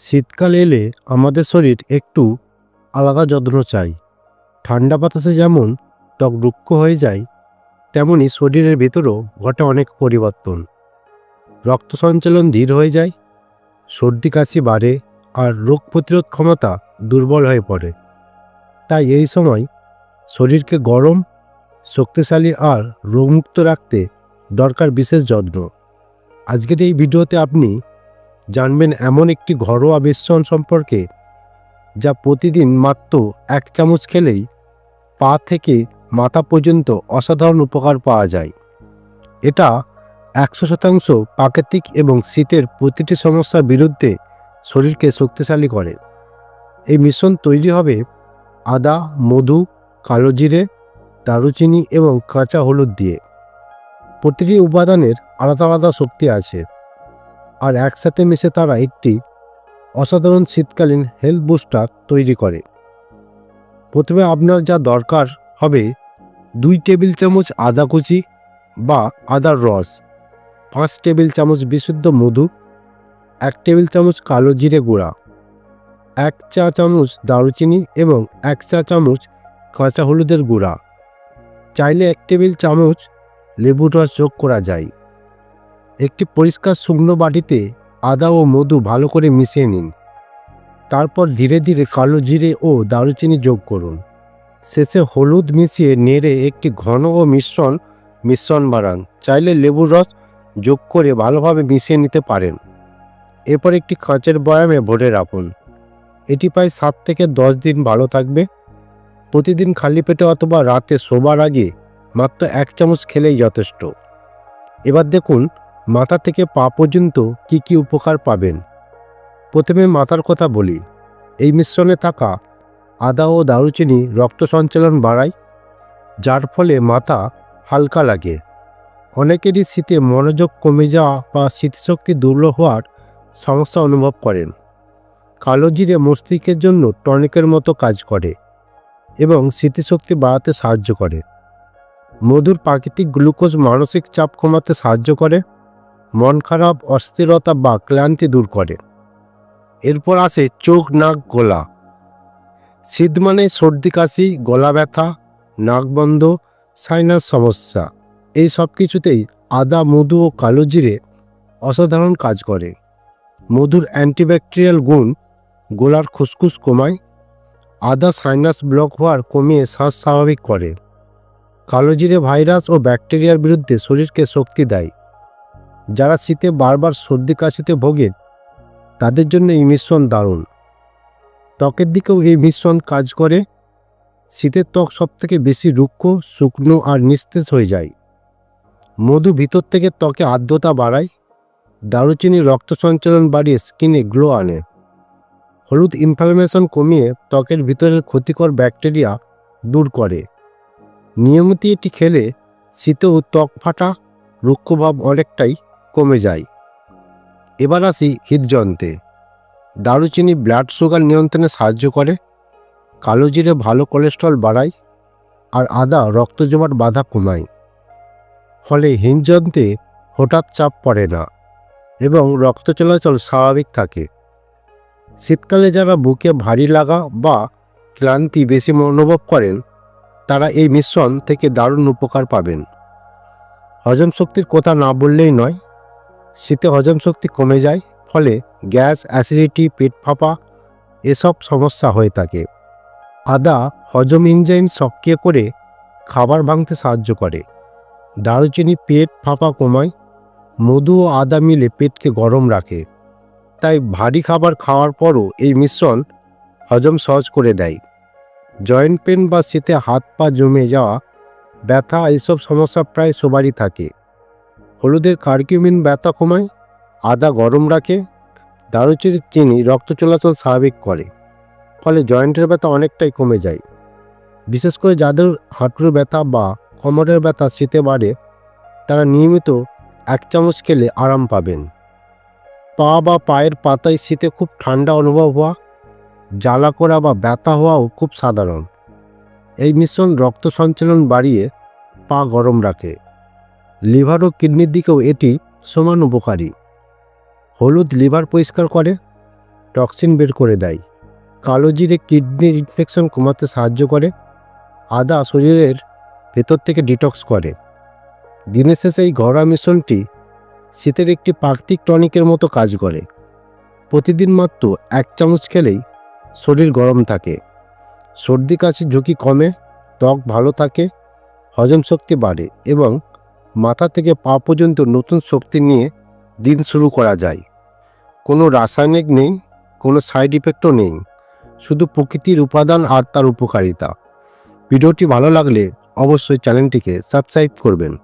শীতকাল এলে আমাদের শরীর একটু আলাদা যত্ন চাই ঠান্ডা বাতাসে যেমন ত্বক রুক্ষ হয়ে যায়, তেমনি শরীরের ভেতরও ঘটে অনেক পরিবর্তন। রক্ত সঞ্চালন ধীর হয়ে যায়, সর্দি কাশি বাড়ে আর রোগ প্রতিরোধ ক্ষমতা দুর্বল হয়ে পড়ে। তাই এই সময় শরীরকে গরম, শক্তিশালী আর রোগমুক্ত রাখতে দরকার বিশেষ যত্ন। আজকের এই ভিডিওতে আপনি জানবেন এমন একটি ঘরোয়া মিশ্রণ সম্পর্কে, যা প্রতিদিন মাত্র এক চামচ খেলেই পা থেকে মাথা পর্যন্ত অসাধারণ উপকার পাওয়া যায়। এটা একশো শতাংশ প্রাকৃতিক এবং শীতের প্রতিটি সমস্যার বিরুদ্ধে শরীরকে শক্তিশালী করে। এই মিশ্রণ তৈরি হবে আদা, মধু কালো জিরে দারুচিনি এবং কাঁচা হলুদ দিয়ে। প্রতিটি উপাদানের আলাদা আলাদা শক্তি আছে। আর একসাথে মিশে তারা একটি অসাধারণ শীতকালীন হেলথ বুস্টার তৈরি করে। প্রথমে আপনার যা দরকার হবে দুই টেবিল চামচ আদা কুচি বা আদার রস, পাঁচ টেবিল চামচ বিশুদ্ধ মধু, এক টেবিল চামচ কালো জিরে গুঁড়া, এক চা চামচ দারুচিনি এবং এক চা চামচ কাঁচা হলুদের গুঁড়া। চাইলে এক টেবিল চামচ লেবুর রস যোগ করা যায়। একটি পরিষ্কার শুকনো বাটিতে আদা ও মধু ভালো করে মিশিয়ে নিন। তারপর ধীরে ধীরে কালো জিরে ও দারুচিনি যোগ করুন। শেষে হলুদ মিশিয়ে নেড়ে একটি ঘন ও মিশ্রণ মিশ্রণ বাড়ান। চাইলে লেবুর রস যোগ করে ভালোভাবে মিশিয়ে নিতে পারেন। এরপর একটি কাঁচের বয়ামে ভরে রাখুন। এটি প্রায় সাত থেকে দশ দিন ভালো থাকবে। প্রতিদিন খালি পেটে অথবা রাতে শোবার আগে মাত্র এক চামচ খেলেই যথেষ্ট। এবার দেখুন মাথা থেকে পা পর্যন্ত কি কি উপকার পাবেন? প্রথমে মাথার কথা বলি। এই মিশ্রণে থাকা আদা ও দারুচিনি রক্ত সঞ্চালন বাড়ায়, যার ফলে মাথা হালকা লাগে। অনেকেরই শীতে মনোযোগ কমে যাওয়া বা স্মৃতিশক্তি দুর্বল হওয়ার সমস্যা অনুভব করেন। কালো জিরে মস্তিষ্কের জন্য টনিকের মতো কাজ করে এবং স্মৃতিশক্তি বাড়াতে সাহায্য করে। মধুর প্রাকৃতিক গ্লুকোজ মানসিক চাপ কমাতে সাহায্য করে। মন খারাপ, অস্থিরতা বা ক্লান্তি দূর করে। এরপর আসে চোখ, নাক, গলা। শীত মানে সর্দি, কাশি, গলা ব্যথা, নাক বন্ধ সাইনাস সমস্যা। এই সব কিছুতেই আদা, মধু ও কালো জিরে অসাধারণ কাজ করে। মধুর অ্যান্টিব্যাকটেরিয়াল গুণ গোলার খুসখুস কমায়, আদা সাইনাস ব্লক হওয়ার কমিয়ে শ্বাস স্বাভাবিক করে। কালো জিরে ভাইরাস ও ব্যাকটেরিয়ার বিরুদ্ধে শরীরকে শক্তি দেয়। যারা শীতে বারবার সর্দি কাশিতে ভোগেন তাদের জন্য এই মিশ্রণ দারুণ। ত্বকের দিকেও এই মিশ্রণ কাজ করে। শীতের ত্বক সবথেকে বেশি রুক্ষ, শুকনো আর নিস্তেজ হয়ে যায়। মধু ভিতর থেকে ত্বকে আর্দ্রতা বাড়ায়। দারুচিনি রক্ত সঞ্চালন বাড়িয়ে স্কিনে গ্লো আনে। হলুদ ইনফ্লামেশন কমিয়ে ত্বকের ভিতরের ক্ষতিকর ব্যাকটেরিয়া দূর করে। নিয়মিত এটি খেলে শীতেও ত্বক ফাটা রুক্ষভাব অনেকটাই কমে যায়। এবার আসি হৃদযন্ত্রে। দারুচিনি ব্লাড সুগার নিয়ন্ত্রণে সাহায্য করে, কালো জিরে ভালো কোলেস্ট্রল বাড়ায়, আর আদা রক্ত জমাট বাধা কমায়। ফলে হৃদযন্ত্রে হঠাৎ চাপ পড়ে না এবং রক্ত চলাচল স্বাভাবিক থাকে। শীতকালে যারা বুকে ভারী লাগা বা ক্লান্তি বেশি অনুভব করেন, তারা এই মিশ্রণ থেকে দারুণ উপকার পাবেন। হজম শক্তির কথা না বললেই নয় শীতে হজম শক্তি কমে যায়, ফলে গ্যাস, অ্যাসিডিটি, পেট ফাঁপা এসব সমস্যা হয়ে থাকে। আদা হজম ইঞ্জাইম সক্রিয় করে খাবার ভাঙতে সাহায্য করে। দারুচিনি পেট ফাঁপা কমায়, মধু ও আদা মিলে পেটকে গরম রাখে। তাই ভারী খাবার খাওয়ার পরও এই মিশ্রণ হজম সহজ করে দেয়। জয়েন্ট পেন বা শীতে হাত পা জমে যাওয়া, ব্যথা এইসব সমস্যা প্রায় সবারই থাকে। হলুদের কার্কিউমিন ব্যথা কমায়, আদা গরম রাখে, দারুচিনির চিনি রক্ত চলাচল স্বাভাবিক করে, ফলে জয়েন্টের ব্যথা অনেকটাই কমে যায়। বিশেষ করে যাদের হাঁটুর ব্যথা বা কোমরের ব্যথা শীতে বাড়ে, তারা নিয়মিত এক চামচ খেলে আরাম পাবেন। পা বা পায়ের পাতায় শীতে খুব ঠান্ডা অনুভব হওয়া, জ্বালা করা বা ব্যথা হওয়াও খুব সাধারণ। এই মিশ্রণ রক্ত সঞ্চালন বাড়িয়ে পা গরম রাখে। লিভার ও কিডনির দিকেও এটি সমান উপকারী। হলুদ লিভার পরিষ্কার করে, টক্সিন বের করে দেয়। কালো জিরে কিডনির ইনফেকশন কমাতে সাহায্য করে, আদা শরীরের ভেতর থেকে ডিটক্স করে। দিনের শেষে এই ঘরোয়া মিশ্রণটি শীতের একটি প্রাকৃতিক টনিকের মতো কাজ করে। প্রতিদিন মাত্র এক চামচ খেলেই শরীর গরম থাকে। সর্দি কাশির ঝুঁকি কমে, ত্বক ভালো থাকে, হজম শক্তি বাড়ে এবং মাথা থেকে পা পর্যন্ত নতুন শক্তি নিয়ে দিন শুরু করা যায়। কোনো রাসায়নিক নেই, কোনো সাইড ইফেক্টও নেই। শুধু প্রকৃতির উপাদান আর তার উপকারিতা। ভিডিওটি ভালো লাগলে অবশ্যই চ্যানেলটিকে সাবস্ক্রাইব করবেন।